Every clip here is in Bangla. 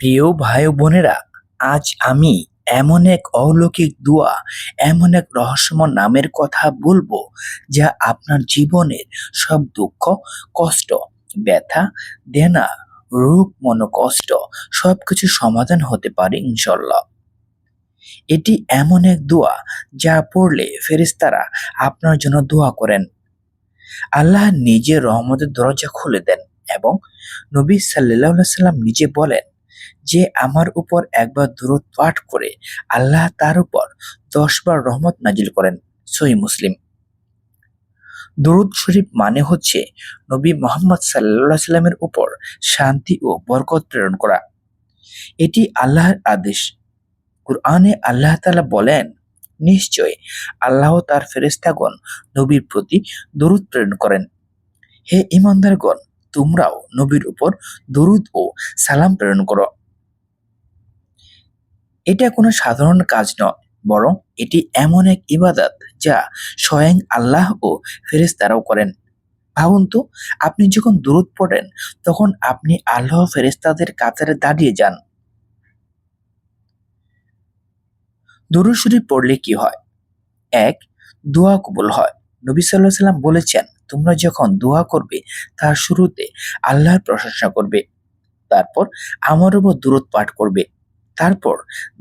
প্রিয় ভাই বোনেরা, আজ আমি এমন এক অলৌকিক দোয়া, এমন এক রহস্যময় নামের কথা বলব যা আপনার জীবনের সব দুঃখ, কষ্ট, ব্যথা, দেনা, রোগ, মনোকষ্ট সবকিছু সমাধান হতে পারে ইনশাল্লাহ এটি এমন এক দোয়া যা পড়লে ফেরেশতারা আপনার জন্য দোয়া করেন। আল্লাহ নিজে রহমতের দরজা খুলে দেন এবং নবী সাল্লাহ সাল্লাম নিজে বলেন যে আমার উপর একবার দূরত পাঠ করে আল্লাহ তার উপর দশবার রহমত নাজিল করেন সহি মুসলিম। দরুদ শরীফ মানে হচ্ছে নবী মোহাম্মদ সাল্লাহ সাল্লামের উপর শান্তি ও বরকত প্রেরণ করা। এটি আল্লাহর আদেশ। কুরআনে আল্লাহ তালা বলেন, নিশ্চয় আল্লাহ তার ফেরেস্তাগণ নবীর প্রতি দরুদ প্রেরণ করেন। হে ইমানদারগণ তোমরাও নবীর উপর দরুদ ও সালাম প্রেরণ করো। এটা কোনো সাধারণ কাজ নয়, বরং এটি এমন এক ইবাদত যা স্বয়ং আল্লাহ ও ফেরেস্তারাও করেন। ভাবুন তো, আপনি যখন দূরত পড়েন, তখন আপনি আল্লাহ ফেরেস্তাদের কাতারে দাঁড়িয়ে যান। দুরুদ পড়লে কি হয়? এক, দোয়া কবুল হয়। নবী সাল্লাহ সাল্লাম বলেছেন, তোমরা যখন দোয়া করবে, তার শুরুতে আল্লাহর প্রশংসা করবে। তারপর আমার উপর দূরত পাঠ করবে। তারপর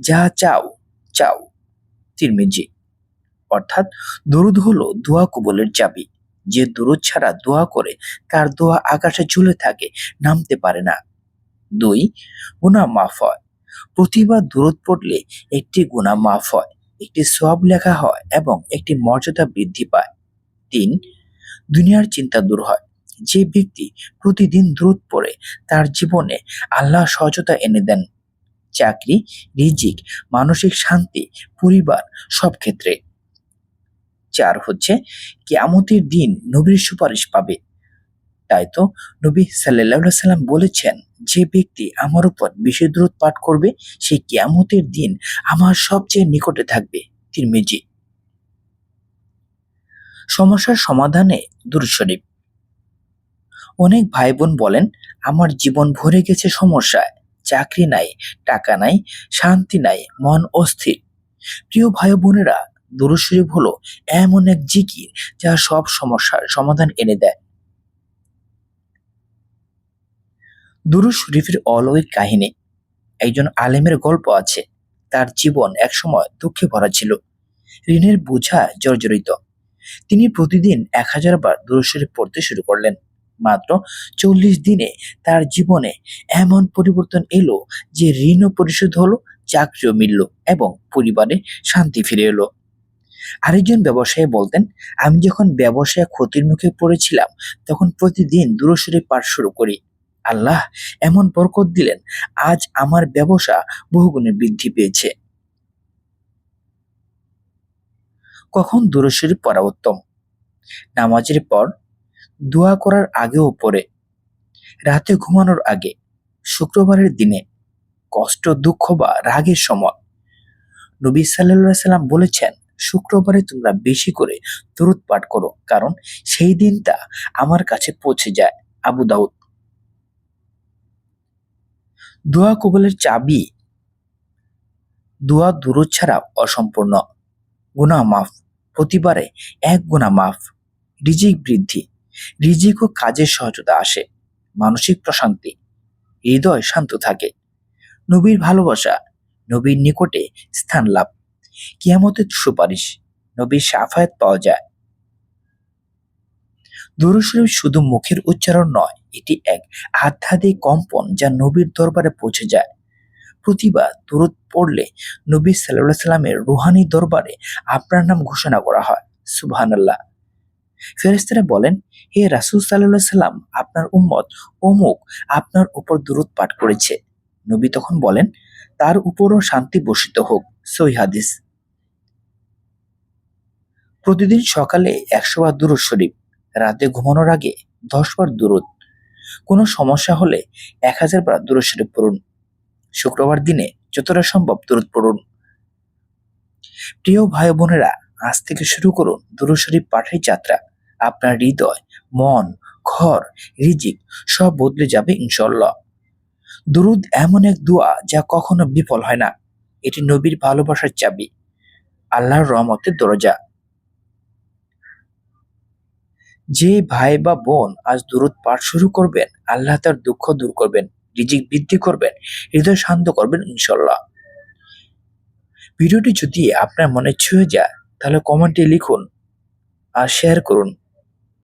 যা চাও চাও, তিরমিজি। অর্থাৎ দরুদ হলো দোয়া কবলের চাবি। যে দরুদ ছাড়া দোয়া করে, তার দোয়া আকাশে ঝুলে থাকে, নামতে পারে না। দুই গুণা মাফ হয়। প্রতিবার দূরত পড়লে একটি গুণা মাফ হয়, একটি সব লেখা হয় এবং একটি মর্যাদা বৃদ্ধি পায়। তিন, দুনিয়ার চিন্তা দূর হয়। যে ব্যক্তি প্রতিদিন দূরত পড়ে, তার জীবনে আল্লাহ সহজতা এনে দেন। চাকরি, রিজিক, মানসিক শান্তি, পরিবার সব ক্ষেত্রে। চার হচ্ছে, কেয়ামতের দিন নবীর সুপারিশ পাবে। তাই তো নবী সাল্লাহ সাল্লাম বলেছেন, যে ব্যক্তি আমার উপর বেশি দূরত পাঠ করবে, সে কেয়ামতের দিন আমার সবচেয়ে নিকটে থাকবে। তিরমিজি। সমস্যার সমাধানে দুরশরীফ অনেক ভাই বোন বলেন, আমার জীবন ভরে গেছে সমস্যায়। চাকরি নাই, টাকা নাই, শান্তি নাই, মন অস্থির। প্রিয় ভাই বোনেরা দুরুশরীফ হলো এমন এক জিকির যা সব সমস্যার সমাধান এনে দেয়। দুরুদ শরীফের অলৌকিক কাহিনী, একজন আলেমের গল্প আছে, তার জীবন একসময় দুঃখে ভরা ছিল। ঋণের বোঝা জর্জরিত। তিনি প্রতিদিন এক হাজার বার দুরুদ শরীফ পড়তে শুরু করলেন। মাত্র চল্লিশ দিনে তার জীবনে এমন পরিবর্তন এলো যে ঋণও পরিশোধ হলো, চাকরিও মিলল এবং পরিবারে শান্তি ফিরে এলো। আরেকজন ব্যবসায়ী বলতেন, আমি যখন ব্যবসায় ক্ষতির মুখে পড়েছিলাম, তখন প্রতিদিন দূরস্বরে পাঠ শুরু করি। আল্লাহ এমন বরকত দিলেন, আজ আমার ব্যবসা বহুগুণে বৃদ্ধি পেয়েছে। কখন দূরস্বরে পড়া উত্তম? নামাজের পর দোয়া করার আগেও পরে রাতে ঘুমানোর আগে, শুক্রবারের দিনে কষ্ট, দুঃখ বা রাগের সময় নবী সাল্লাহ সাল্লাম বলেছেন, শুক্রবারে তোমরা বেশি করে দরুদ পাঠ করো, কারণ সেই দিনটা আমার কাছে পৌঁছে যায়। আবু দাউদ। দোয়া কবলের চাবি, দোয়া দূরত ছাড়া অসম্পূর্ণ। গুণা মাফ, প্রতিবারে এক গুণা মাফ, রিজিক বৃদ্ধি। রিজিক ও কাজের সহজতা আসে। মানসিক প্রশান্তি। হৃদয় শান্ত থাকে। নবীর ভালোবাসা নবীর নিকটে স্থান লাভ। কিয়ামতের সুপারিশ নবীর সাফায়াত পাওয়া যায়। দুরুশরীফ শুধু মুখের উচ্চারণ নয়, এটি এক আধ্যাত্মিক কম্পন যা নবীর দরবারে পৌঁছে যায়। প্রতিবার দূরত পড়লে নবী সাল্লাহ সাল্লামের রুহানি দরবারে আপনার নাম ঘোষণা করা হয়। সুবহানাল্লাহ। ফেরেস্তারা বলেন, হে রাসুল সাল্লাহ সাল্লাম আপনার উম্মত অমুক আপনার উপর দূরত পাঠ করেছে। নবী তখন বলেন, তার উপরও শান্তি বসিত হোক। সই হাদিস। প্রতিদিন সকালে একশো বার দূরত শরীফ, রাতে ঘুমানোর আগে দশ বার দূরত কোনো সমস্যা হলে এক হাজার বার দূরত শরীফ পড়ুন। শুক্রবার দিনে যতটা সম্ভব দূরত পড়ুন। প্রিয় ভাই বোনেরা, আজ থেকে শুরু করুন দূর শরীফ পাঠের যাত্রা। আপনার হৃদয়, মন, ঘর, রিজিক সব বদলে যাবে ইনশাল্লাহ দুরুদ এমন এক দোয়া যা কখনো বিফল হয় না। এটি নবীর ভালোবাসার চাবি, আল্লাহর রহমতের দরজা। যে ভাই বা বোন আজ দূরত পাঠ শুরু করবেন, আল্লাহ তার দুঃখ দূর করবেন, রিজিক বৃদ্ধি করবেন, হৃদয় শান্ত করবেন ইনশাল্লাহ ভিডিওটি যদি আপনার মনে ছুঁয়ে যায়, তাহলে কমেন্টে লিখুন আর শেয়ার করুন।